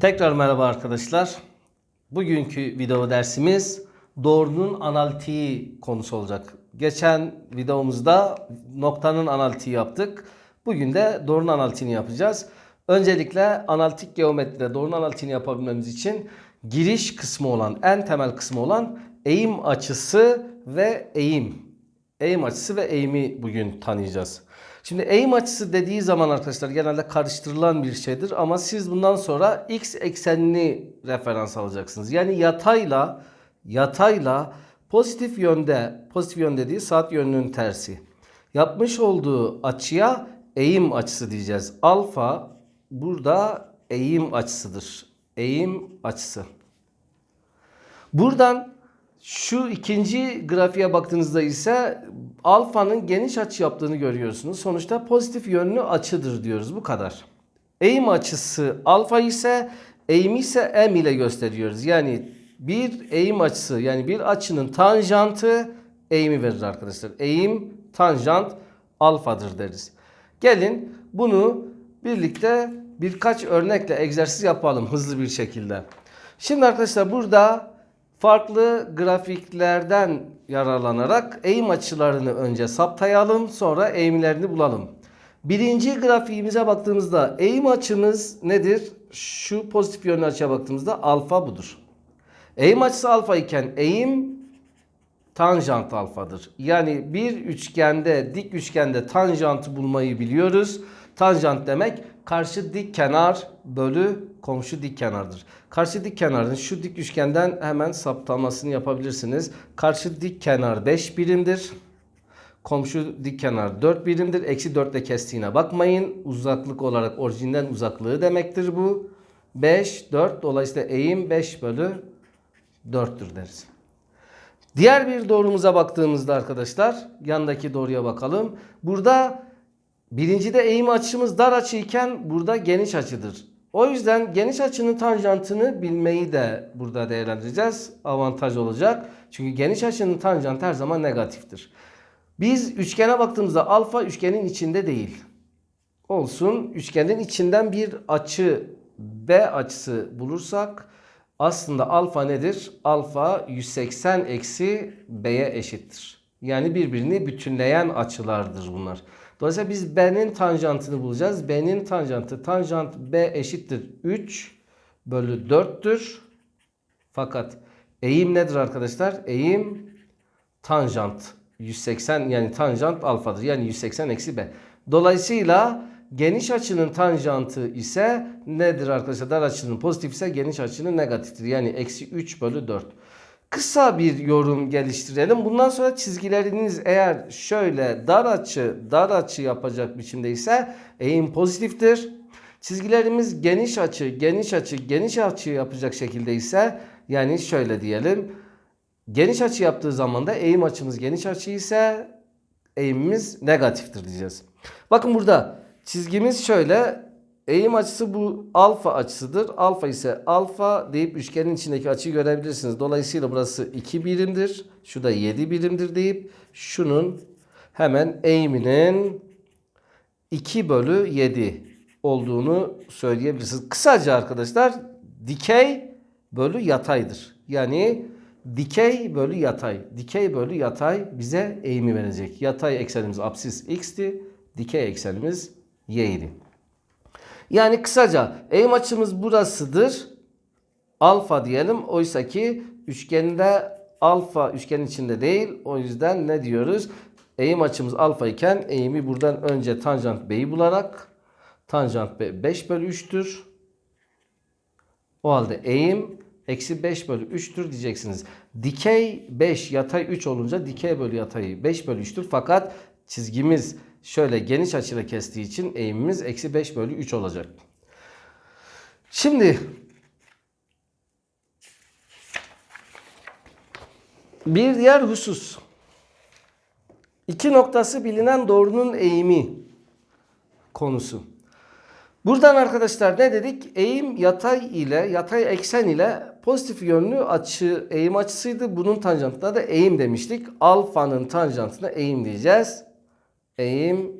Tekrar merhaba arkadaşlar. Bugünkü video dersimiz doğrunun analitiği konusu olacak. Geçen videomuzda noktanın analitiği yaptık. Bugün de doğrunun analitiğini yapacağız. Öncelikle analitik geometride doğrunun analitiğini yapabilmemiz için giriş kısmı olan, en temel kısmı olan eğim açısı ve eğim. Eğim açısı ve eğimi bugün tanıyacağız. Şimdi eğim açısı dediği zaman arkadaşlar genelde karıştırılan bir şeydir ama siz bundan sonra x eksenini referans alacaksınız. Yani yatayla yatayla pozitif yönde pozitif yön dediği saat yönünün tersi. Yapmış olduğu açıya eğim açısı diyeceğiz. Alfa burada eğim açısıdır. Eğim açısı. Buradan şu ikinci grafiğe baktığınızda ise alfanın geniş açı yaptığını görüyorsunuz. Sonuçta pozitif yönlü açıdır diyoruz. Bu kadar. Eğim açısı alfa ise eğimi ise m ile gösteriyoruz. Yani bir eğim açısı yani bir açının tanjantı eğimi verir arkadaşlar. Eğim tanjant alfadır deriz. Gelin bunu birlikte birkaç örnekle egzersiz yapalım hızlı bir şekilde. Şimdi arkadaşlar burada farklı grafiklerden yararlanarak eğim açılarını önce saptayalım sonra eğimlerini bulalım. Birinci grafiğimize baktığımızda eğim açımız nedir? Şu pozitif yönlü açıya baktığımızda alfa budur. Eğim açısı alfa iken eğim tanjant alfadır. Yani bir üçgende, dik üçgende tanjantı bulmayı biliyoruz. Tanjant demek karşı dik kenar bölü komşu dik kenardır. Karşı dik kenarın şu dik üçgenden hemen saptamasını yapabilirsiniz. Karşı dik kenar 5 birimdir. Komşu dik kenar 4 birimdir. Eksi 4 ile kestiğine bakmayın. Uzaklık olarak orijinden uzaklığı demektir bu. 5, 4 dolayısıyla eğim 5 bölü 4'tür deriz. Diğer bir doğrumuza baktığımızda arkadaşlar yandaki doğruya bakalım. Burada birincide eğim açımız dar açı iken burada geniş açıdır. O yüzden geniş açının tanjantını bilmeyi de burada değerlendireceğiz. Avantaj olacak. Çünkü geniş açının tanjantı her zaman negatiftir. Biz üçgene baktığımızda alfa üçgenin içinde değil. Olsun üçgenin içinden bir açı B açısı bulursak aslında alfa nedir? Alfa 180 eksi B'ye eşittir. Yani birbirini bütünleyen açılardır bunlar. Dolayısıyla biz B'nin tanjantını bulacağız. B'nin tanjantı tanjant B eşittir 3 bölü 4'tür. Fakat eğim nedir arkadaşlar? Eğim tanjant 180 yani tanjant alfadır. Yani 180 eksi B. Dolayısıyla geniş açının tanjantı ise nedir arkadaşlar? Dar açının pozitif ise geniş açının negatiftir. Yani eksi 3 bölü 4 kısa bir yorum geliştirelim. Bundan sonra çizgileriniz eğer şöyle dar açı dar açı yapacak biçimde ise eğim pozitiftir. Çizgilerimiz geniş açı geniş açı geniş açı yapacak şekilde ise yani şöyle diyelim. Geniş açı yaptığı zaman da eğim açımız geniş açı ise eğimimiz negatiftir diyeceğiz. Bakın burada çizgimiz şöyle Eğim açısı bu alfa açısıdır. Alfa ise alfa deyip üçgenin içindeki açıyı görebilirsiniz. Dolayısıyla burası 2 birimdir. Şu da 7 birimdir deyip şunun hemen eğiminin 2 bölü 7 olduğunu söyleyebilirsiniz. Kısaca arkadaşlar dikey bölü yataydır. Yani dikey bölü yatay. Dikey bölü yatay bize eğimi verecek. Yatay eksenimiz absis x'ti. Dikey eksenimiz y'ydi. Yani kısaca eğim açımız burasıdır. Alfa diyelim. Oysa ki üçgende alfa üçgenin içinde değil. O yüzden ne diyoruz? Eğim açımız alfa iken eğimi buradan önce tanjant b'yi bularak tanjant b 5 bölü 3'tür. O halde eğim eksi 5 bölü 3'tür diyeceksiniz. Dikey 5 yatay 3 olunca dikey bölü yatayı 5 bölü 3'tür. Fakat çizgimiz şöyle geniş açıyla kestiği için eğimimiz eksi 5 bölü 3 olacak. Şimdi bir diğer husus. İki noktası bilinen doğrunun eğimi konusu. Buradan arkadaşlar ne dedik? Eğim yatay ile yatay eksen ile pozitif yönlü açı eğim açısıydı. Bunun tanjantına da eğim demiştik. Alfanın tanjantına eğim diyeceğiz. Eğim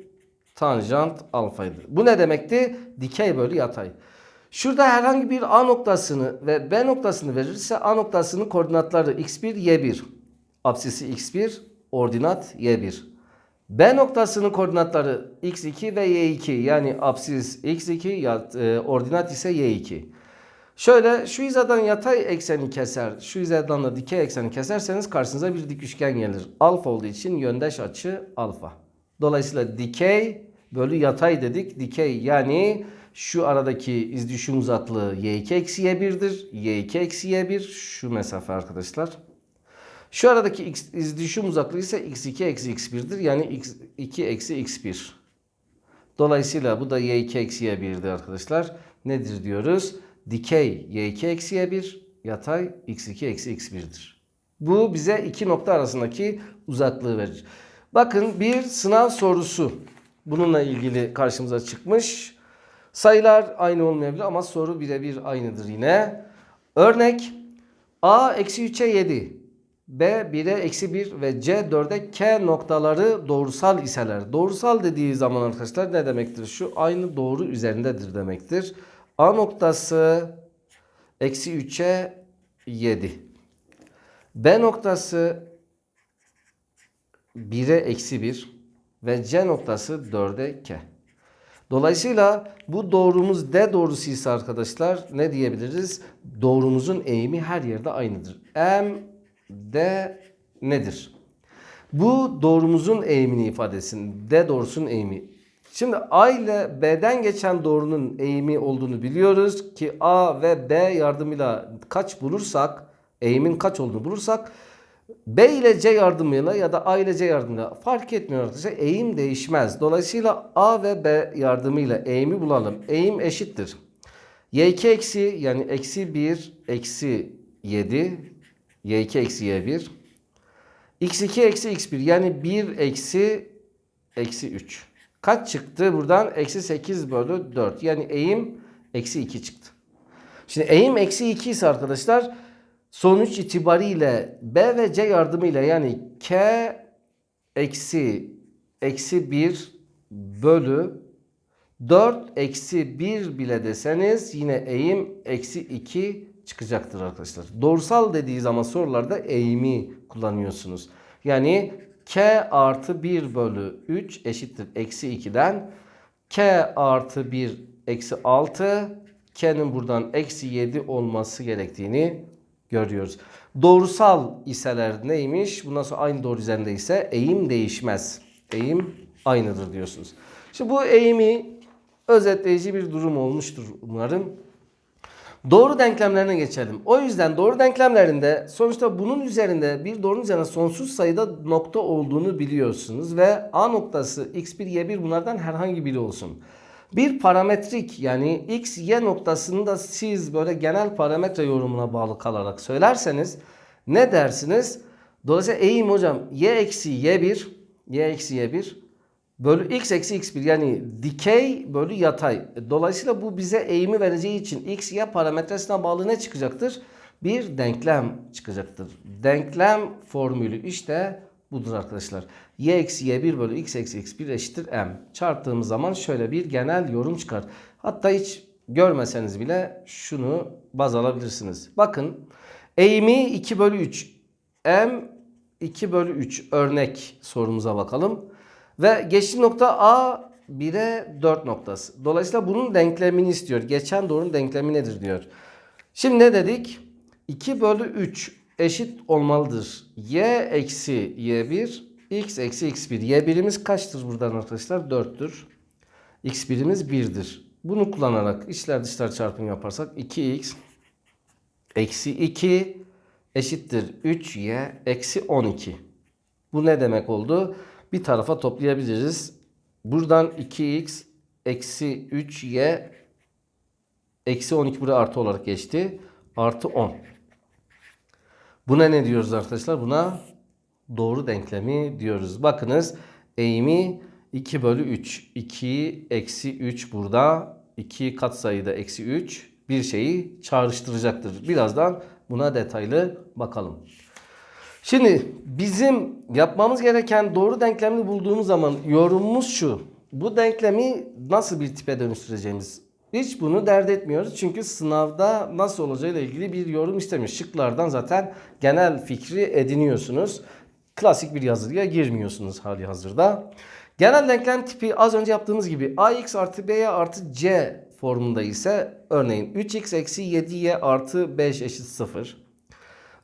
tanjant alfaydı. Bu ne demekti? Dikey bölü yatay. Şurada herhangi bir A noktasını ve B noktasını verirse A noktasının koordinatları x1, y1. Apsisi x1, ordinat y1. B noktasının koordinatları x2 ve y2 yani apsis x2 ya- e, ordinat ise y2. Şöyle şu hizadan yatay ekseni keser, şu hizadan da dikey ekseni keserseniz karşınıza bir dik üçgen gelir. Alfa olduğu için yöndeş açı alfa. Dolayısıyla dikey bölü yatay dedik. Dikey yani şu aradaki izdüşüm uzaklığı y2 eksi y1'dir. y2 eksi y1 şu mesafe arkadaşlar. Şu aradaki x, izdüşüm uzaklığı ise x2 eksi x1'dir. Yani x2 eksi x1. Dolayısıyla bu da y2 eksi y1'dir arkadaşlar. Nedir diyoruz? Dikey y2 eksi y1, yatay x2 eksi x1'dir. Bu bize iki nokta arasındaki uzaklığı verir. Bakın bir sınav sorusu bununla ilgili karşımıza çıkmış. Sayılar aynı olmayabilir ama soru birebir aynıdır yine. Örnek a eksi 3'e 7, b 1'e eksi 1 ve c 4'e k noktaları doğrusal iseler. Doğrusal dediği zaman arkadaşlar ne demektir? Şu aynı doğru üzerindedir demektir. A noktası eksi 3'e 7. B noktası 1'e eksi 1 ve C noktası 4'e k. Dolayısıyla bu doğrumuz D doğrusu ise arkadaşlar ne diyebiliriz? Doğrumuzun eğimi her yerde aynıdır. M, D nedir? Bu doğrumuzun eğimini ifade etsin. D doğrusunun eğimi. Şimdi A ile B'den geçen doğrunun eğimi olduğunu biliyoruz ki A ve B yardımıyla kaç bulursak, eğimin kaç olduğunu bulursak B ile C yardımıyla ya da A ile C yardımıyla fark etmiyor arkadaşlar. Eğim değişmez. Dolayısıyla A ve B yardımıyla eğimi bulalım. Eğim eşittir. Y2 eksi yani eksi 1 eksi 7 Y2 eksi Y1 x2 eksi x1 yani 1 eksi eksi 3. Kaç çıktı buradan? Eksi 8 bölü 4. Yani eğim eksi 2 çıktı. Şimdi eğim eksi 2 ise arkadaşlar sonuç itibariyle B ve C yardımıyla yani K eksi eksi 1 bölü 4 eksi 1 bile deseniz yine eğim eksi 2 çıkacaktır arkadaşlar. Doğrusal dediği zaman sorularda eğimi kullanıyorsunuz. Yani K artı 1 bölü 3 eşittir eksi 2'den K artı 1 eksi 6 K'nin buradan eksi 7 olması gerektiğini görüyoruz. Doğrusal iseler neymiş? Bundan sonra aynı doğru üzerinde ise eğim değişmez. Eğim aynıdır diyorsunuz. Şimdi bu eğimi özetleyici bir durum olmuştur umarım. Doğru denklemlerine geçelim. O yüzden doğru denklemlerinde sonuçta bunun üzerinde bir doğrunun üzerinde sonsuz sayıda nokta olduğunu biliyorsunuz ve A noktası x1 y1 bunlardan herhangi biri olsun. Bir parametrik yani x y noktasını da siz böyle genel parametre yorumuna bağlı kalarak söylerseniz ne dersiniz? Dolayısıyla eğim hocam y eksi y1 y eksi y1 bölü x eksi x1 yani dikey bölü yatay. Dolayısıyla bu bize eğimi vereceği için x y parametresine bağlı ne çıkacaktır? Bir denklem çıkacaktır. Denklem formülü işte budur arkadaşlar. y eksi y1 bölü x eksi x1 eşittir m. Çarptığımız zaman şöyle bir genel yorum çıkar. Hatta hiç görmeseniz bile şunu baz alabilirsiniz. Bakın eğimi 2 bölü 3 m 2 bölü 3 örnek sorumuza bakalım. Ve geçtiğim nokta A 1'e 4 noktası. Dolayısıyla bunun denklemini istiyor. Geçen doğrunun denklemi nedir diyor. Şimdi ne dedik? 2 bölü 3 eşit olmalıdır. Y eksi Y1 x eksi x1. Y1'imiz kaçtır buradan arkadaşlar? 4'tür. x1'imiz 1'dir. Bunu kullanarak içler dışlar çarpımı yaparsak 2x eksi 2 eşittir 3y eksi 12. Bu ne demek oldu? Bir tarafa toplayabiliriz. Buradan 2x eksi 3y eksi 12 buraya artı olarak geçti. Artı 10. Buna ne diyoruz arkadaşlar? Buna doğru denklemi diyoruz. Bakınız eğimi 2 bölü 3. 2 eksi 3 burada. 2 katsayıda eksi 3 bir şeyi çağrıştıracaktır. Birazdan Buna detaylı bakalım. Şimdi bizim yapmamız gereken doğru denklemi bulduğumuz zaman yorumumuz şu. Bu denklemi nasıl bir tipe dönüştüreceğimiz. Hiç bunu dert etmiyoruz. Çünkü sınavda nasıl olacağıyla ilgili bir yorum istemiyor. Şıklardan zaten genel fikri ediniyorsunuz. Klasik bir yazılıya girmiyorsunuz hali hazırda. Genel denklem tipi az önce yaptığımız gibi ax artı b'ye artı c formunda ise örneğin 3x eksi 7y artı 5 eşit 0.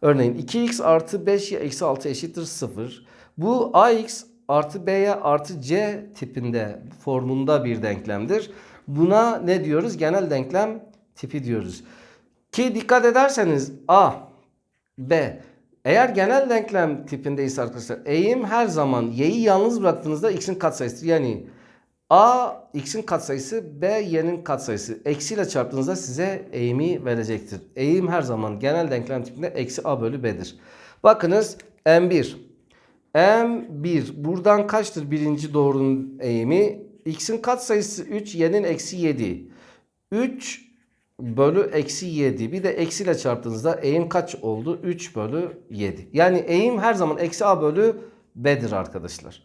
Örneğin 2x artı 5y eksi 6 eşittir 0. Bu ax artı b'ye artı c tipinde formunda bir denklemdir. Buna ne diyoruz? Genel denklem tipi diyoruz. Ki dikkat ederseniz a, b eğer genel denklem tipindeyse arkadaşlar eğim her zaman y'yi yalnız bıraktığınızda x'in katsayısıdır. Yani a x'in katsayısı b y'nin katsayısı. Eksiyle çarptığınızda size eğimi verecektir. Eğim her zaman genel denklem tipinde eksi a bölü b'dir. Bakınız m1. m1 buradan kaçtır birinci doğrunun eğimi? X'in katsayısı 3 y'nin eksi 7. 3 bölü eksi 7. Bir de eksiyle çarptığınızda eğim kaç oldu? 3 bölü 7. Yani eğim her zaman eksi a bölü b'dir arkadaşlar.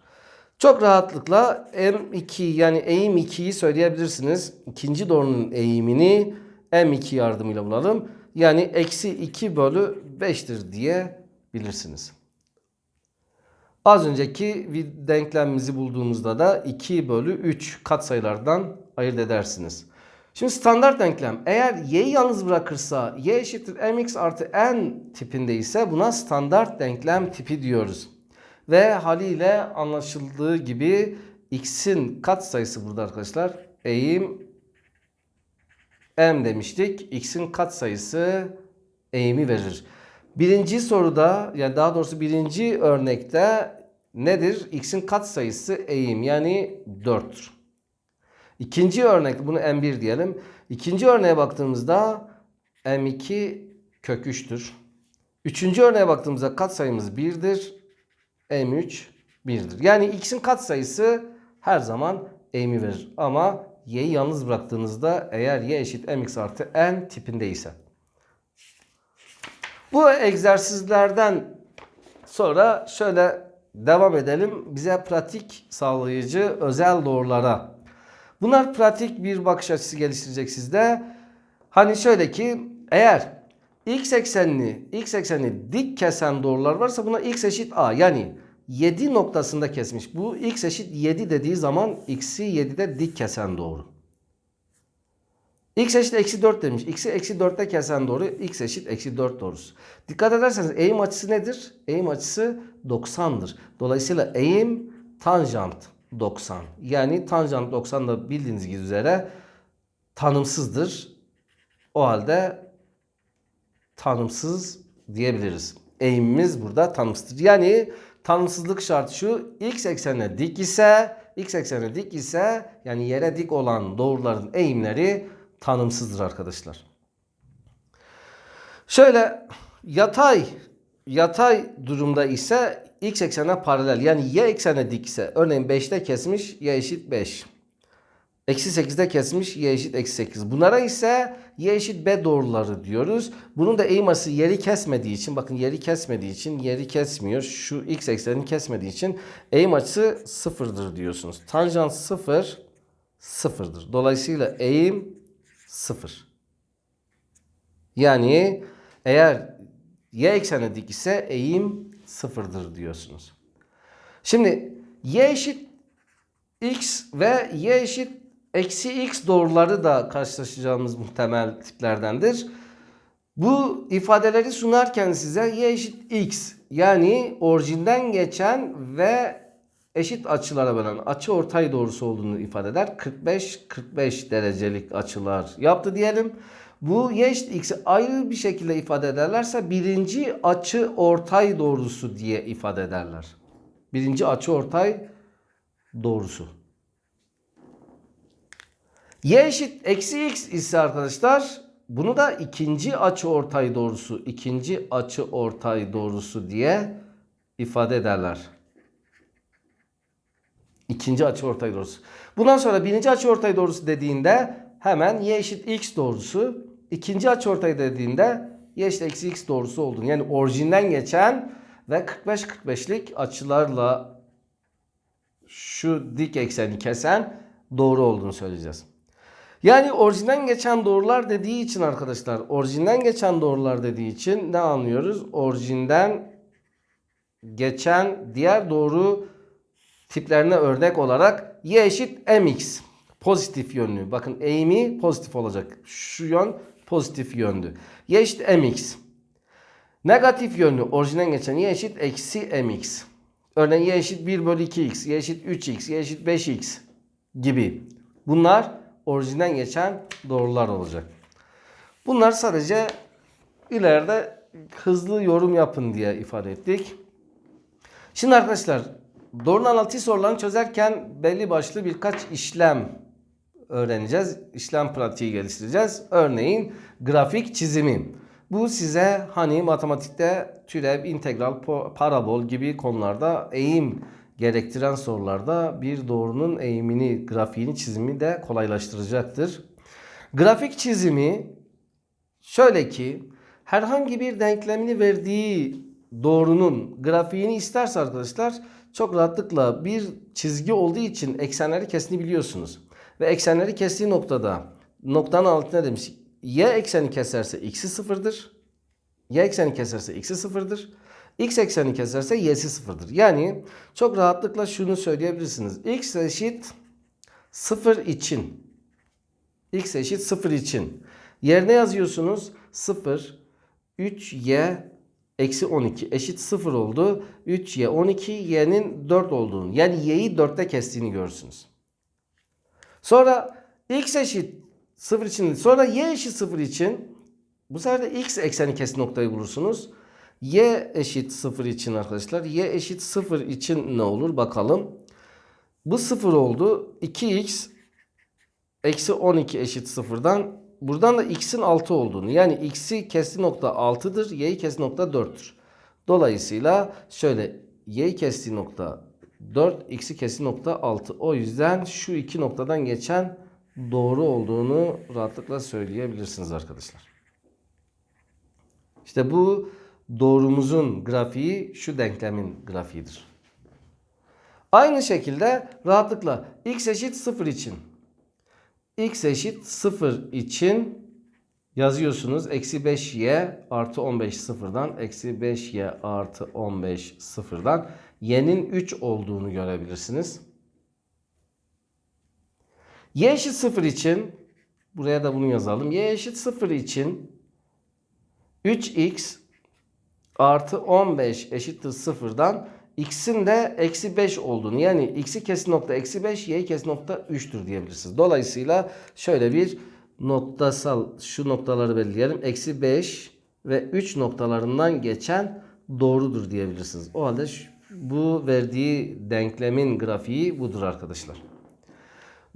Çok rahatlıkla m2 yani eğim 2'yi söyleyebilirsiniz. İkinci doğrunun eğimini m2 yardımıyla bulalım. Yani eksi 2 bölü 5'tir diyebilirsiniz. Az önceki denklemimizi bulduğumuzda da 2 bölü 3 katsayılardan ayırt edersiniz. Şimdi standart denklem eğer y'yi yalnız bırakırsa y eşittir mx artı n tipinde ise buna standart denklem tipi diyoruz. Ve haliyle anlaşıldığı gibi x'in katsayısı burada arkadaşlar eğim m demiştik. x'in katsayısı eğimi verir. Birinci soruda yani daha doğrusu birinci örnekte nedir? x'in katsayısı eğim yani 4'tür. İkinci örnek bunu m1 diyelim. İkinci örneğe baktığımızda m2 kök 3'tür. Üçüncü örneğe baktığımızda katsayımız 1'dir. m3 1'dir. Yani x'in katsayısı her zaman eğimi verir. Ama y'yi yalnız bıraktığınızda eğer y eşit mx artı n tipindeyse. Bu egzersizlerden sonra şöyle devam edelim. Bize pratik sağlayıcı özel doğrulara. Bunlar pratik bir bakış açısı geliştirecek sizde. Hani şöyle ki eğer x eksenini x eksenini dik kesen doğrular varsa buna x eşit a yani 7 noktasında kesmiş. Bu x eşit 7 dediği zaman x'i 7'de dik kesen doğru. X eşit eksi 4 demiş. x'i eksi 4'te kesen doğru x eşit eksi 4 doğrusu. Dikkat ederseniz eğim açısı nedir? Eğim açısı 90'dır. Dolayısıyla eğim tanjant 90. Yani tanjant 90 da bildiğiniz gibi üzere tanımsızdır. O halde tanımsız diyebiliriz. Eğimimiz burada tanımsızdır. Yani tanımsızlık şartı şu. X eksenine dik ise x eksenine dik ise yani yere dik olan doğruların eğimleri tanımsızdır arkadaşlar. Şöyle yatay yatay durumda ise x eksenine paralel yani y eksenine dik ise örneğin 5'te kesmiş y eşit 5. Eksi 8'de kesmiş y eşit eksi 8. Bunlara ise y eşit b doğruları diyoruz. Bunun da eğim açısı yeri kesmediği için bakın yeri kesmediği için yeri kesmiyor. Şu x eksenini kesmediği için eğim açısı sıfırdır diyorsunuz. Tanjant sıfır sıfırdır. Dolayısıyla eğim sıfır. Yani eğer y eksenine dik ise eğim sıfırdır diyorsunuz. Şimdi y eşit x ve y eşit eksi x doğruları da karşılaşacağımız muhtemel tiplerdendir. Bu ifadeleri sunarken size y eşit x yani orijinden geçen ve eşit açılara bölen açı ortay doğrusu olduğunu ifade eder. 45-45 derecelik açılar yaptı diyelim. Bu y eşit x'i ayrı bir şekilde ifade ederlerse birinci açı ortay doğrusu diye ifade ederler. Birinci açı ortay doğrusu. Y eşit eksi x ise arkadaşlar bunu da ikinci açı ortay doğrusu, ikinci açı ortay doğrusu diye ifade ederler. İkinci açı ortay doğrusu. Bundan sonra birinci açı ortay doğrusu dediğinde hemen y eşit x doğrusu. ikinci açı ortay dediğinde y eşit eksi x doğrusu olduğunu yani orijinden geçen ve 45-45'lik açılarla şu dik ekseni kesen doğru olduğunu söyleyeceğiz. Yani orijinden geçen doğrular dediği için arkadaşlar orijinden geçen doğrular dediği için ne anlıyoruz? Orijinden geçen diğer doğru tiplerine örnek olarak y eşit mx pozitif yönlü. Bakın eğimi pozitif olacak. Şu yön pozitif yönlü. Y eşit mx. Negatif yönlü orijinden geçen y eşit eksi mx. Örneğin y eşit 1 bölü 2x, y eşit 3x, y eşit 5x gibi. Bunlar orijinden geçen doğrular olacak. Bunlar sadece ileride hızlı yorum yapın diye ifade ettik. Şimdi arkadaşlar doğrunun analitiği sorularını çözerken belli başlı birkaç işlem öğreneceğiz. İşlem pratiği geliştireceğiz. Örneğin grafik çizimi. Bu size hani matematikte türev, integral, parabol gibi konularda eğim gerektiren sorularda bir doğrunun eğimini, grafiğini çizimi de kolaylaştıracaktır. Grafik çizimi şöyle ki herhangi bir denklemini verdiği doğrunun grafiğini isterse arkadaşlar çok rahatlıkla bir çizgi olduğu için eksenleri kestiğini biliyorsunuz. Ve eksenleri kestiği noktada noktanın altına demiş y ekseni keserse x'i sıfırdır. Y ekseni keserse x'i sıfırdır. X ekseni keserse y'si sıfırdır. Yani çok rahatlıkla şunu söyleyebilirsiniz. x eşit sıfır için x eşit 0 için yerine yazıyorsunuz 0 3y eksi 12 eşit 0 oldu. 3y 12 y'nin 4 olduğunu yani y'yi 4'te kestiğini görürsünüz. Sonra x eşit 0 için sonra y eşit 0 için bu sefer de x ekseni kesin noktayı bulursunuz. y eşit 0 için arkadaşlar y eşit 0 için ne olur bakalım. Bu 0 oldu. 2x eksi 12 eşit sıfırdan buradan da x'in 6 olduğunu yani x'i kesti nokta 6'dır y'yi kesti nokta 4'tür. Dolayısıyla şöyle y'yi kestiği nokta 4 x'i kesti nokta 6. O yüzden şu iki noktadan geçen doğru olduğunu rahatlıkla söyleyebilirsiniz arkadaşlar. İşte bu doğrumuzun grafiği şu denklemin grafiğidir. Aynı şekilde rahatlıkla x eşit 0 için x eşit 0 için yazıyorsunuz. Eksi 5y artı 15 sıfırdan eksi 5y artı 15 sıfırdan y'nin 3 olduğunu görebilirsiniz. y eşit 0 için buraya da bunu yazalım. y eşit 0 için 3x artı 15 eşittir sıfırdan x'in de eksi 5 olduğunu yani x'i kesin nokta eksi 5 y'yi kesin nokta 3'tür diyebilirsiniz. Dolayısıyla şöyle bir noktasal şu noktaları belirleyelim. Eksi 5 ve 3 noktalarından geçen doğrudur diyebilirsiniz. O halde bu verdiği denklemin grafiği budur arkadaşlar.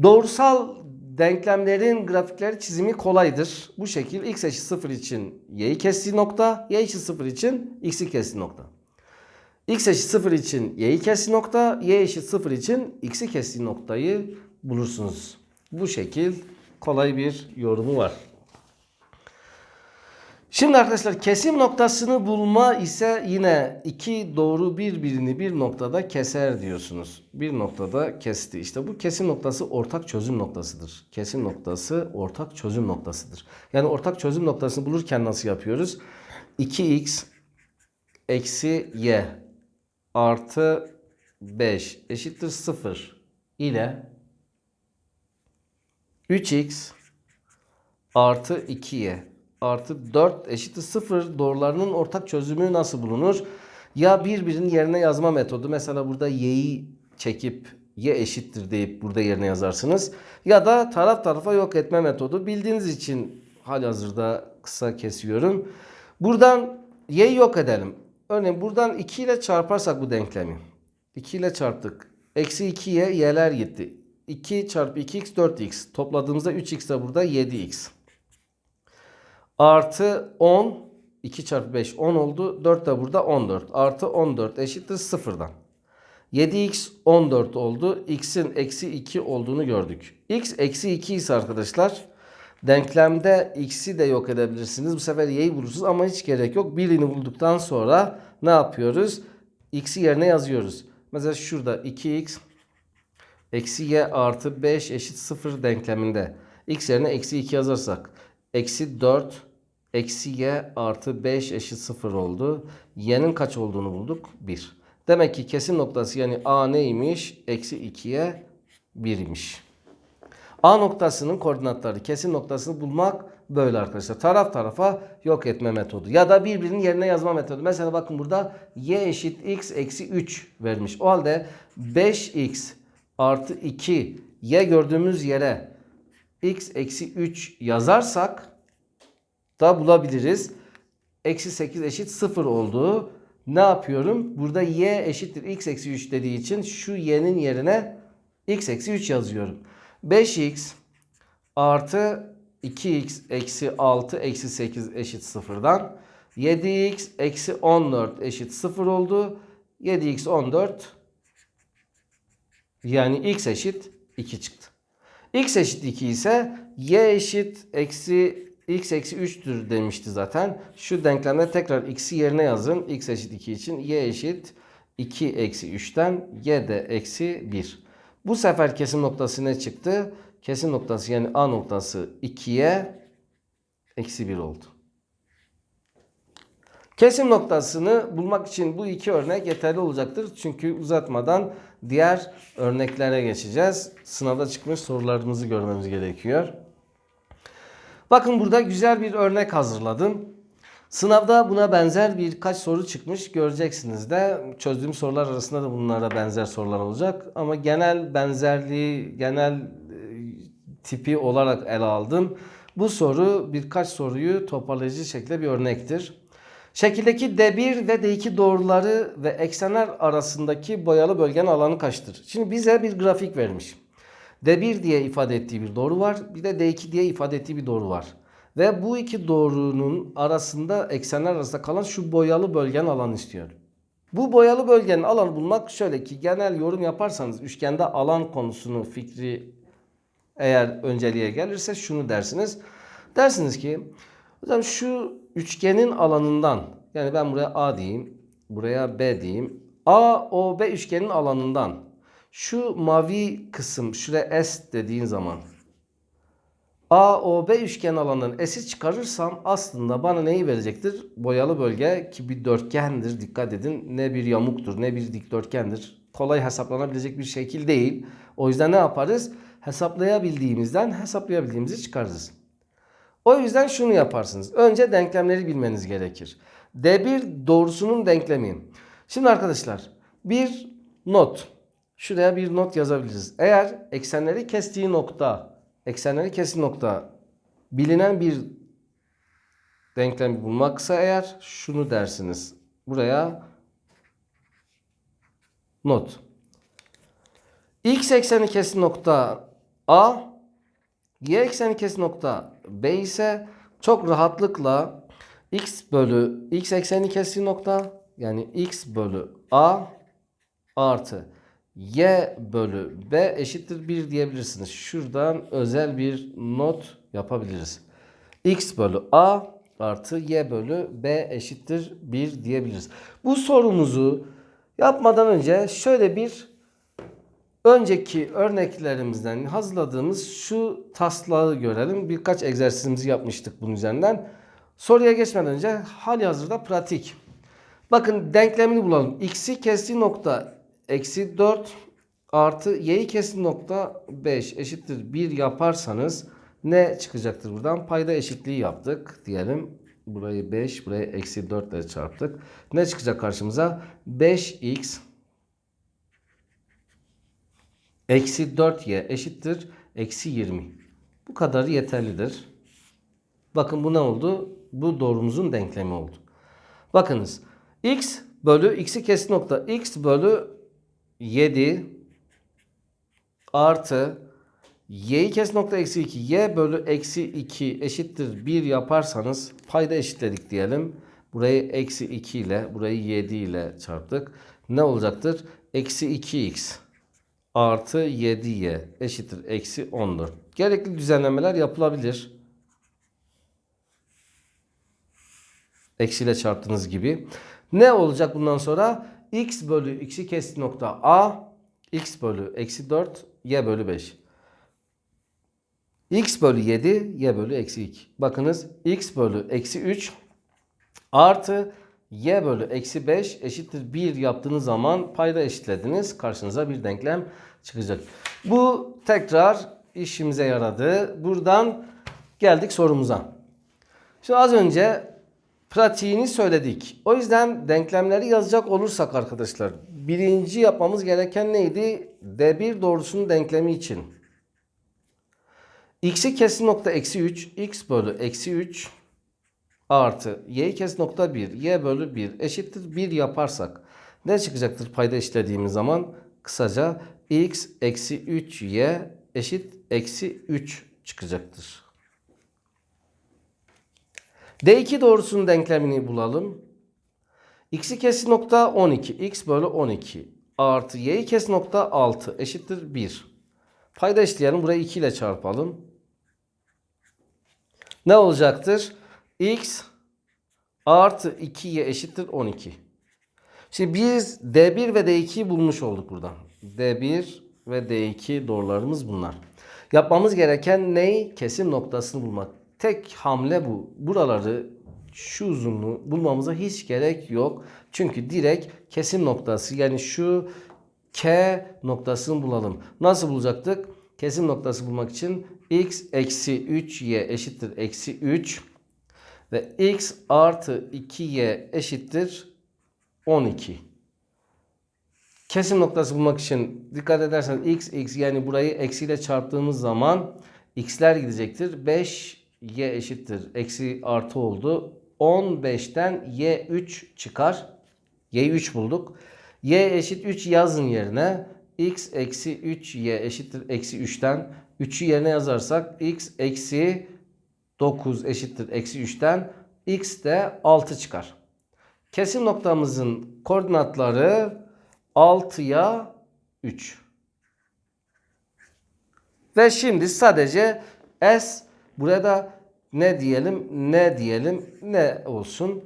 Doğrusal denklemlerin grafikleri çizimi kolaydır. Bu şekil x eşit 0 için y'yi kestiği nokta, y eşit 0 için x'i kestiği nokta. X eşit 0 için y'yi kestiği nokta, y eşit 0 için x'i kestiği noktayı bulursunuz. Bu şekil kolay bir yorumu var. Şimdi arkadaşlar kesim noktasını bulma ise yine iki doğru birbirini bir noktada keser diyorsunuz. Bir noktada kesti. İşte bu kesim noktası ortak çözüm noktasıdır. Kesim noktası ortak çözüm noktasıdır. Yani ortak çözüm noktasını bulurken nasıl yapıyoruz? 2x eksi y artı 5 eşittir 0 ile 3x artı 2y artı 4 eşittir 0 doğrularının ortak çözümü nasıl bulunur? Ya birbirinin yerine yazma metodu. Mesela burada y'yi çekip y eşittir deyip burada yerine yazarsınız. Ya da taraf tarafa yok etme metodu. Bildiğiniz için halihazırda kısa kesiyorum. Buradan y'yi yok edelim. Örneğin buradan 2 ile çarparsak bu denklemi. 2 ile çarptık. Eksi 2'ye y'ler gitti. 2 çarpı 2x 4x. Topladığımızda 3x de burada 7x. Artı 10. 2 çarpı 5 10 oldu. 4 de burada 14. Artı 14 eşittir 0'dan. 7x 14 oldu. x'in eksi 2 olduğunu gördük. x eksi 2 ise arkadaşlar Denklemde x'i de yok edebilirsiniz. Bu sefer y'yi bulursunuz ama hiç gerek yok. Birini bulduktan sonra ne yapıyoruz? x'i yerine yazıyoruz. Mesela şurada 2x eksi y artı 5 eşit 0 denkleminde. x yerine eksi 2 yazarsak eksi 4 eksi y artı 5 eşit 0 oldu. y'nin kaç olduğunu bulduk? 1. Demek ki kesim noktası yani a neymiş? Eksi 2'ye 1 imiş. A noktasının koordinatları kesim noktasını bulmak böyle arkadaşlar. Taraf tarafa yok etme metodu. Ya da birbirinin yerine yazma metodu. Mesela bakın burada y eşit x eksi 3 vermiş. O halde 5x artı 2 y gördüğümüz yere x eksi 3 yazarsak da bulabiliriz. Eksi 8 eşit 0 olduğu ne yapıyorum? Burada y eşittir x eksi 3 dediği için şu y'nin yerine x eksi 3 yazıyorum. 5x artı 2x eksi 6 eksi 8 eşit 0'dan 7x eksi 14 eşit 0 oldu. 7x 14 yani x eşit 2 çıktı. x eşit 2 ise y eşit eksi x eksi 3'tür demişti zaten. Şu denklemde tekrar x'i yerine yazın. x eşit 2 için y eşit 2 eksi 3'ten y de eksi 1. Bu sefer kesim noktası ne çıktı? Kesim noktası yani A noktası 2'ye eksi 1 oldu. Kesim noktasını bulmak için bu iki örnek yeterli olacaktır. Çünkü uzatmadan diğer örneklere geçeceğiz. Sınavda çıkmış sorularımızı görmemiz gerekiyor. Bakın burada güzel bir örnek hazırladım. Sınavda buna benzer birkaç soru çıkmış. Göreceksiniz de çözdüğüm sorular arasında da bunlara benzer sorular olacak. Ama genel benzerliği, genel e, tipi olarak ele aldım. Bu soru birkaç soruyu toparlayıcı şekilde bir örnektir. Şekildeki D1 ve D2 doğruları ve eksenler arasındaki boyalı bölgenin alanı kaçtır? Şimdi bize bir grafik vermiş. D1 diye ifade ettiği bir doğru var. Bir de D2 diye ifade ettiği bir doğru var. Ve bu iki doğrunun arasında eksenler arasında kalan şu boyalı bölgenin alanı istiyor. Bu boyalı bölgenin alanı bulmak şöyle ki genel yorum yaparsanız üçgende alan konusunu fikri eğer önceliğe gelirse şunu dersiniz. Dersiniz ki hocam şu üçgenin alanından yani ben buraya A diyeyim, buraya B diyeyim. A, O, B üçgenin alanından şu mavi kısım şuraya S dediğin zaman AOB üçgen alanının S'i çıkarırsam aslında bana neyi verecektir? Boyalı bölge ki bir dörtgendir. Dikkat edin. Ne bir yamuktur ne bir dikdörtgendir. Kolay hesaplanabilecek bir şekil değil. O yüzden ne yaparız? Hesaplayabildiğimizden hesaplayabildiğimizi çıkarırız. O yüzden şunu yaparsınız. Önce denklemleri bilmeniz gerekir. D1 doğrusunun denklemi. Şimdi arkadaşlar bir not. Şuraya bir not yazabiliriz. Eğer eksenleri kestiği nokta eksenleri kesin nokta bilinen bir denklem bulmaksa eğer şunu dersiniz. Buraya not. X ekseni kesin nokta A, Y ekseni kesin nokta B ise çok rahatlıkla x bölü x ekseni kesin nokta yani x bölü A artı y bölü b eşittir 1 diyebilirsiniz. Şuradan özel bir not yapabiliriz. x bölü a artı y bölü b eşittir 1 diyebiliriz. Bu sorumuzu yapmadan önce şöyle bir önceki örneklerimizden hazırladığımız şu taslağı görelim. Birkaç egzersizimizi yapmıştık bunun üzerinden. Soruya geçmeden önce hali hazırda pratik. Bakın denklemini bulalım. x'i kestiği nokta eksi 4 artı y'yi kesin nokta 5 eşittir 1 yaparsanız ne çıkacaktır buradan? Payda eşitliği yaptık diyelim. Burayı 5, burayı eksi 4 ile çarptık. Ne çıkacak karşımıza? 5x eksi 4y eşittir eksi 20. Bu kadar yeterlidir. Bakın bu ne oldu? Bu doğrumuzun denklemi oldu. Bakınız x bölü x'i kesin nokta x bölü 7 artı y'yi kes nokta eksi 2 y bölü eksi 2 eşittir 1 yaparsanız payda eşitledik diyelim. Burayı eksi 2 ile burayı 7 ile çarptık. Ne olacaktır? Eksi 2x artı 7y eşittir eksi 14. Gerekli düzenlemeler yapılabilir. Eksiyle çarptığınız gibi. Ne olacak bundan sonra? X bölü x'i kesti nokta a. x bölü eksi 4. y bölü 5. x bölü 7. y bölü eksi 2. Bakınız x bölü eksi 3 artı y bölü eksi 5 eşittir 1 yaptığınız zaman payda eşitlediniz. Karşınıza bir denklem çıkacak. Bu tekrar işimize yaradı. Buradan geldik sorumuza. Şimdi az önce pratiğini söyledik. O yüzden denklemleri yazacak olursak arkadaşlar birinci yapmamız gereken neydi? D1 doğrusunun denklemi için. X'i kesin nokta eksi 3, x bölü eksi 3 artı y kes nokta 1 y bölü 1 eşittir 1 yaparsak ne çıkacaktır payda eşitlediğimiz zaman kısaca x eksi 3y eşit eksi 3 çıkacaktır. D2 doğrusunun denklemini bulalım. X'i kesin nokta 12 x bölü 12 artı y'yi kes nokta 6 eşittir 1. Payda eşitleyelim burayı 2 ile çarpalım. Ne olacaktır? x artı 2y eşittir 12. Şimdi biz D1 ve D2'yi bulmuş olduk buradan. D1 ve D2 doğrularımız bunlar. Yapmamız gereken ne? Kesim noktasını bulmak. Tek hamle bu. Buraları şu uzunluğu bulmamıza hiç gerek yok. Çünkü direkt kesim noktası yani şu K noktasını bulalım. Nasıl bulacaktık? Kesim noktası bulmak için x eksi 3y eşittir eksi 3 ve x artı 2y eşittir 12. Kesim noktası bulmak için dikkat ederseniz x x yani burayı eksiyle çarptığımız zaman x'ler gidecektir. 5 y eşittir. Eksi artı oldu. 15'ten y 3 çıkar. y 3 bulduk. y eşit 3 yazın yerine. x eksi 3 y eşittir eksi 3'ten. 3'ü yerine yazarsak x eksi 9 eşittir eksi 3'ten. x de 6 çıkar. Kesim noktamızın koordinatları 6'ya 3. Ve şimdi sadece S burada ne diyelim ne diyelim ne olsun.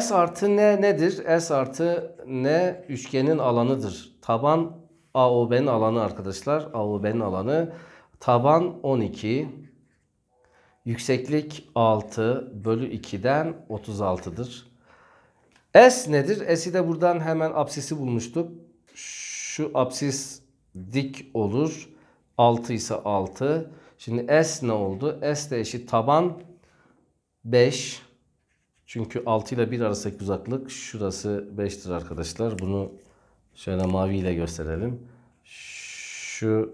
S artı ne nedir? S artı ne üçgenin alanıdır. Taban AOB'nin alanı arkadaşlar. AOB'nin alanı. Taban 12. Yükseklik 6 bölü 2'den 36'dır. S nedir? S'i de buradan hemen apsisi bulmuştuk. Şu apsis dik olur. 6 ise 6. Şimdi S ne oldu? S de eşit taban 5. Çünkü 6 ile 1 arasındaki uzaklık şurası 5'tir arkadaşlar. Bunu şöyle mavi ile gösterelim. Şu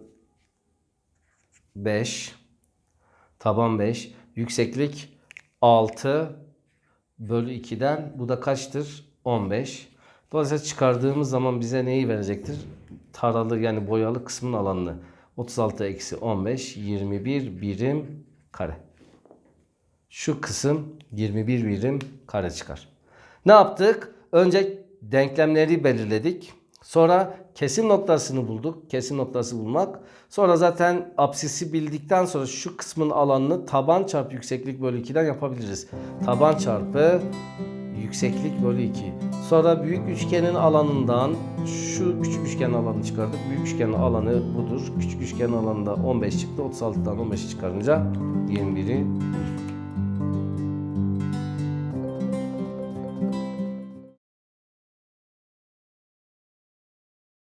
5. Taban 5. Yükseklik 6 bölü 2'den bu da kaçtır? 15. Dolayısıyla çıkardığımız zaman bize neyi verecektir? Taralı yani boyalı kısmın alanını. 36 eksi 15 21 birim kare. Şu kısım 21 birim kare çıkar. Ne yaptık? Önce denklemleri belirledik. Sonra kesim noktasını bulduk. Kesim noktası bulmak. Sonra zaten apsisi bildikten sonra şu kısmın alanını taban çarpı yükseklik bölü 2'den yapabiliriz. Taban çarpı yükseklik bölü 2. Sonra büyük üçgenin alanından şu küçük üçgenin alanını çıkardık. Büyük üçgenin alanı budur. Küçük üçgenin alanında 15 çıktı. 36'dan 15'i çıkarınca 21'i